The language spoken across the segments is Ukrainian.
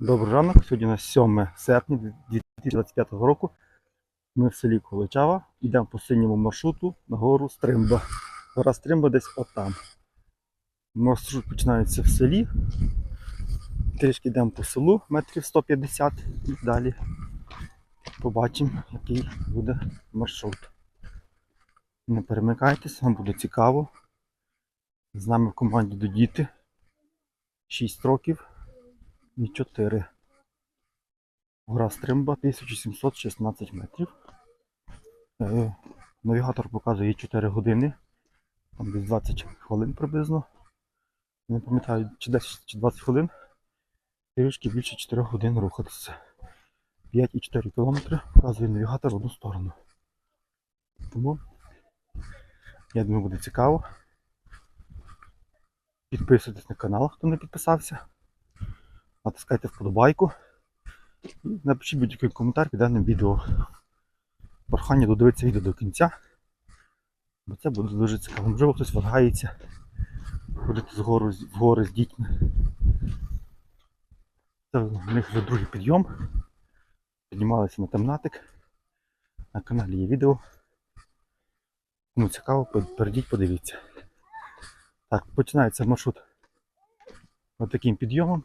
Добрий ранок. Сьогодні у нас 7 серпня 2025 року. Ми в селі Количава. Йдемо по синьому маршруту на гору Стримба. Гора Стримба десь отам. Маршрут починається в селі. Трішки йдемо по селу, метрів 150 і далі побачимо, який буде маршрут. Не перемикайтесь, вам буде цікаво. З нами в команді до діти 6 років і 4. Гора Стримба 1716 метрів. Е, Навігатор показує 4 години. Там десь 20 хвилин приблизно. Не пам'ятаю, чи 10 чи 20 хвилин. Трішки більше 4 годин рухатися. 5,4 кілометри показує навігатор в одну сторону. Тому я думаю, буде цікаво. Підписуйтесь на канал, хто не підписався натискайте вподобайку напишіть будь-який коментар під даним відео. Прохання додивитися відео до кінця, бо це буде дуже цікаво. Можливо, хтось вагається ходити з гору, з- в гори з дітьми. Це в них вже другий підйом. Піднімалися на темнатик. На каналі є відео. Кому цікаво, перейдіть, подивіться. Так, починається маршрут ось таким підйомом.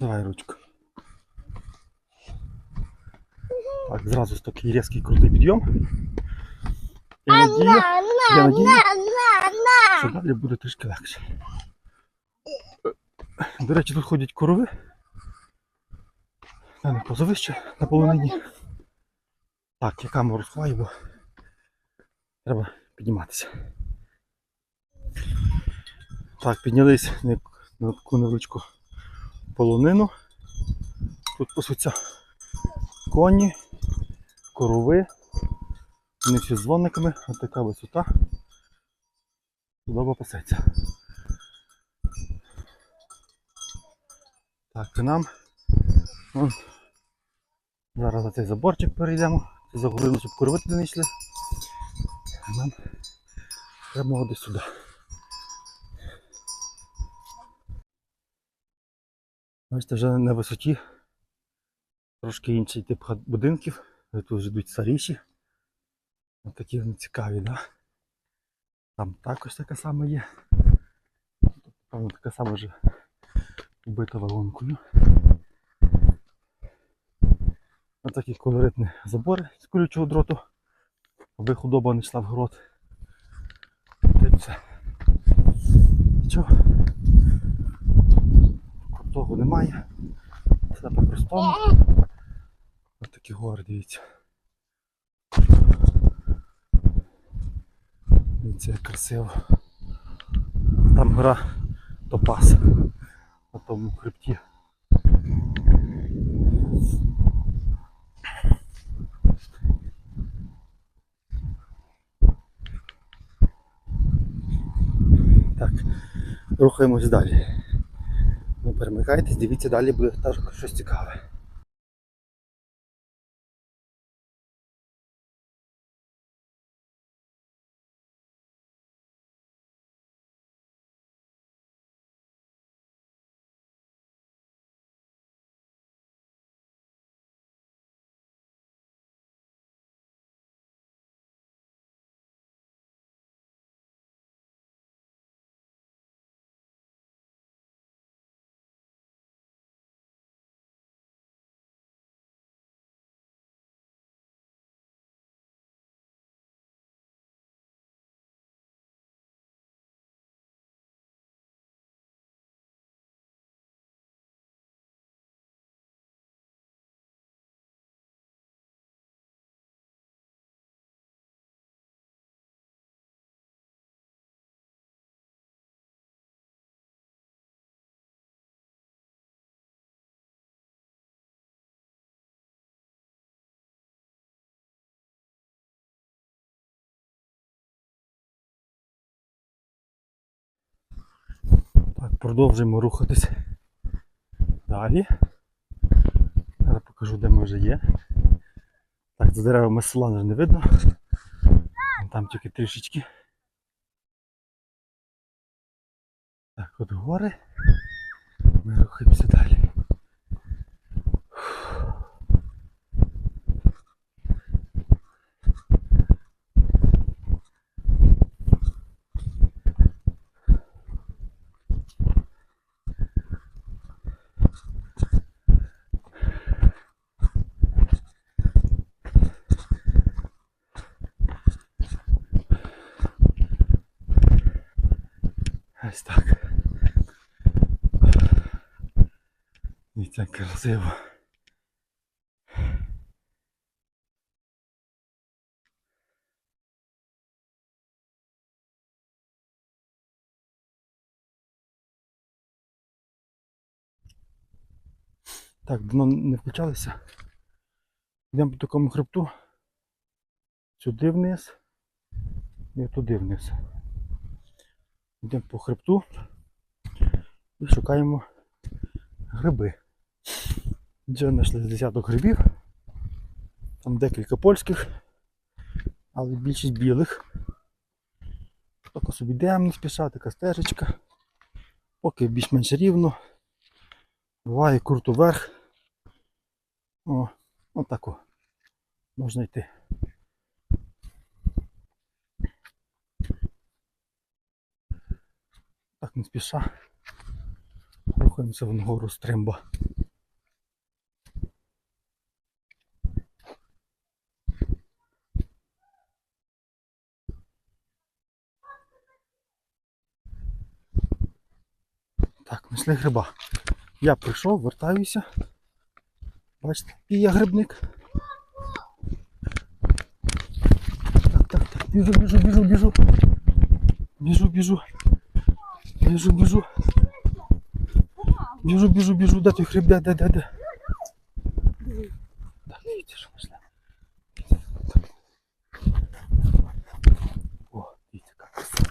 Давай ручку. Так, зразу такий різкий крутий підйом. Я надію, я надію, що далі буде трішки легше. До речі, тут ходять корови. На них позовище на полонині. Так, я камеру сховаю, бо треба підніматися. Так, піднялись на таку невеличку полонину. Тут пасуться коні, корови. Вони всі з дзвониками, ось така висота. Чудово пасеться. Так, і нам. Вон, зараз за цей заборчик перейдемо. Це загорили, щоб корови туди не йшли. А нам треба ось сюди. Бачите, вже на висоті трошки інший тип будинків. Тут вже йдуть старіші. Ось такі вони цікаві, да? Там також така сама є. Тут, Певно, така сама вже вбита вагонкою. Ось такі колоритні забори з колючого дроту, аби худоба не йшла в город. Та. Нічого крутого немає. Все по-простому. Ось такі гори, дивіться. Дивіться, як красиво. Там гора Топас. На тому хребті. Так, рухаємось далі. Перемикайтесь, дивіться, далі буде також щось цікаве. Продовжуємо рухатись далі. Зараз покажу, де ми вже є. Так, за деревами села вже не видно. Там тільки трішечки. Так, от гори. Ми рухаємося далі. Ось так. Дивіться, як красиво. Так, давно не включалися. Йдемо по такому хребту. Сюди вниз і туди вниз. Йдемо по хребту і шукаємо гриби. Вже знайшли десяток грибів. Там декілька польських, але більшість білих. Тако собі йдемо, не спіша, така стежечка. Поки більш-менш рівно. Буває круто вверх. О, отако. Можна йти. Так не спіша. Рухаємося вгору стримба. Так, знайшли гриба. Я прийшов, вертаюся. Бачите, і я грибник. Так, так, так, біжу, біжу, біжу, біжу. Біжу, біжу. Біжу, біжу. Біжу, біжу, біжу, де той хреб, де, де, де, де. Так, дивіться, що знайшли. О, дивіться, яка краса.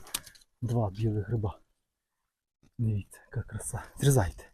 Два білих гриба. Дивіться, яка краса. Зрізайте.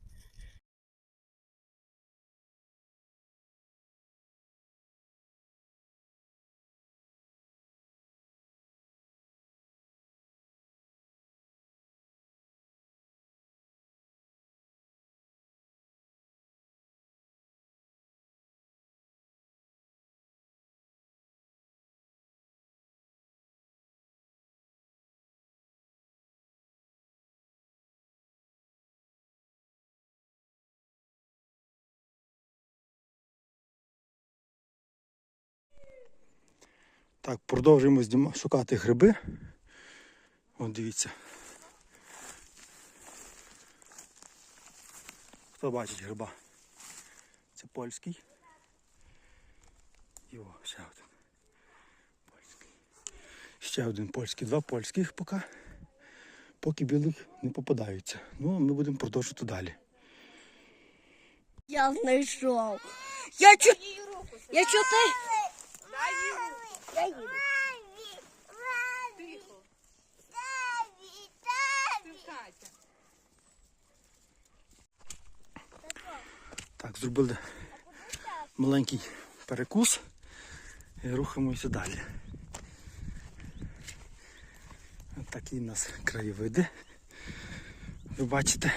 Так, продовжуємо шукати гриби. От дивіться. Хто бачить гриба? Це польський. І о, ще один. Польський. Ще один польський, два польських поки. Поки білих не попадаються. Ну, ми будемо продовжувати далі. Я знайшов. Я чу... Я чути. Я їду. Так, зробили маленький перекус і рухаємося далі. Ось такі у нас краєвиди. Ви бачите.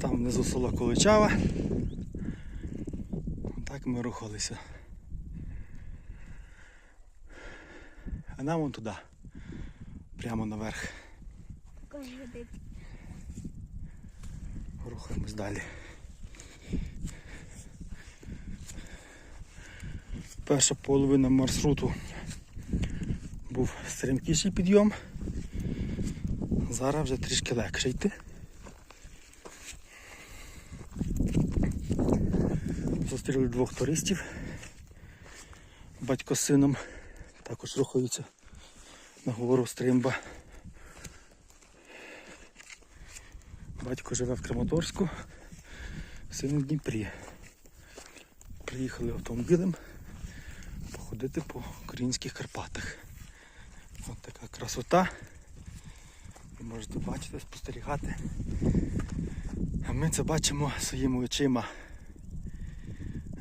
Там внизу село Количава. Так ми рухалися. А нам вон туди. Прямо наверх. Рухаємось далі. Перша половина маршруту був стрімкіший підйом. Зараз вже трішки легше йти. Зустріли двох туристів. Батько з сином також рухаються на гору Стримба. Батько живе в Краматорську, син в Дніпрі. Приїхали автомобілем походити по українських Карпатах. Ось така красота. Ви можете бачити, спостерігати. А ми це бачимо своїми очима.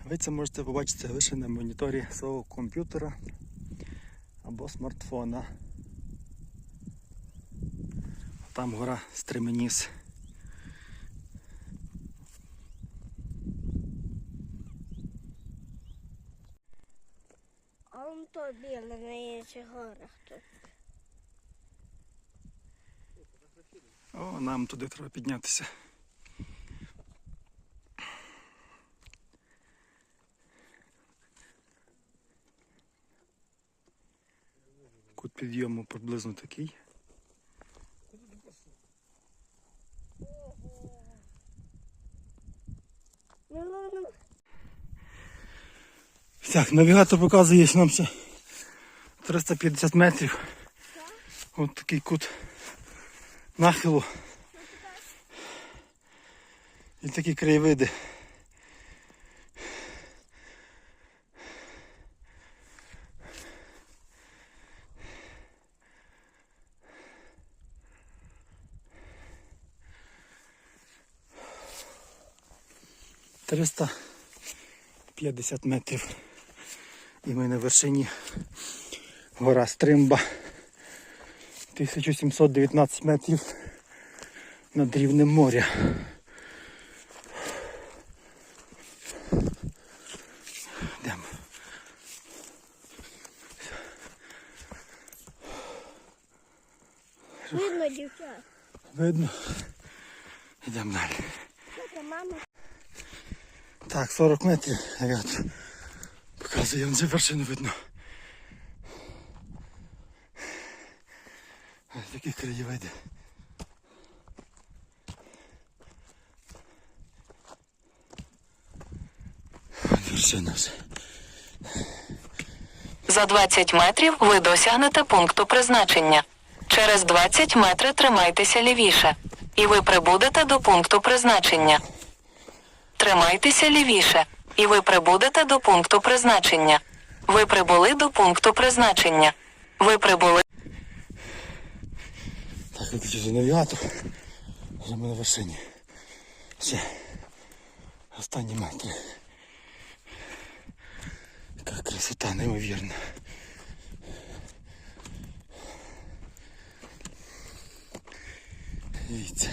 Ви це можете побачити лише на моніторі свого комп'ютера або смартфона. Там гора Стременіс. А он то біле на інших горах тут. О, нам туди треба піднятися. Кут підйому приблизно такий. Так, навігатор показує, що нам ще 350 метрів. Ось такий кут нахилу. І такі краєвиди. Триста п'ятдесят метрів. І ми на вершині гора Стримба. 1719 метрів над рівнем моря. Йдемо. Видно, дівчат. Видно. Йдемо далі. Так, 40 метрів, ребят. Показує, вже вершину видно. Ось такі Вершина вже. За 20 метрів ви досягнете пункту призначення. Через 20 метрів тримайтеся лівіше. І ви прибудете до пункту призначення. Тримайтеся лівіше. І ви прибудете до пункту призначення. Ви прибули до пункту призначення. Ви прибули. Так, виключити навігатор. Вже ми на вершині. Ще останні метри. Яка красота неймовірна. Дивіться.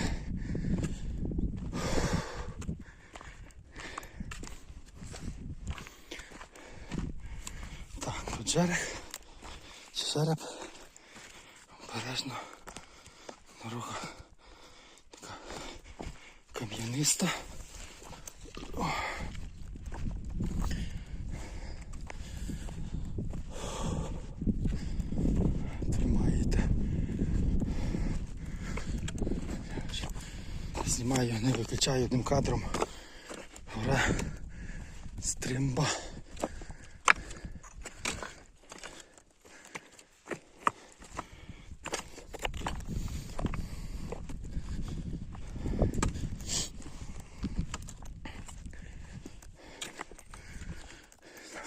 Жерех, череп, обережно. Дорога така кам'яниста. Тримаєте. Знімаю, не виключаю одним кадром. Гора стримба.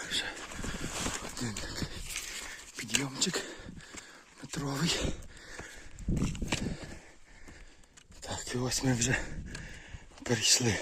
Вже один такий підйомчик метровий. Так, і ось ми вже перейшли.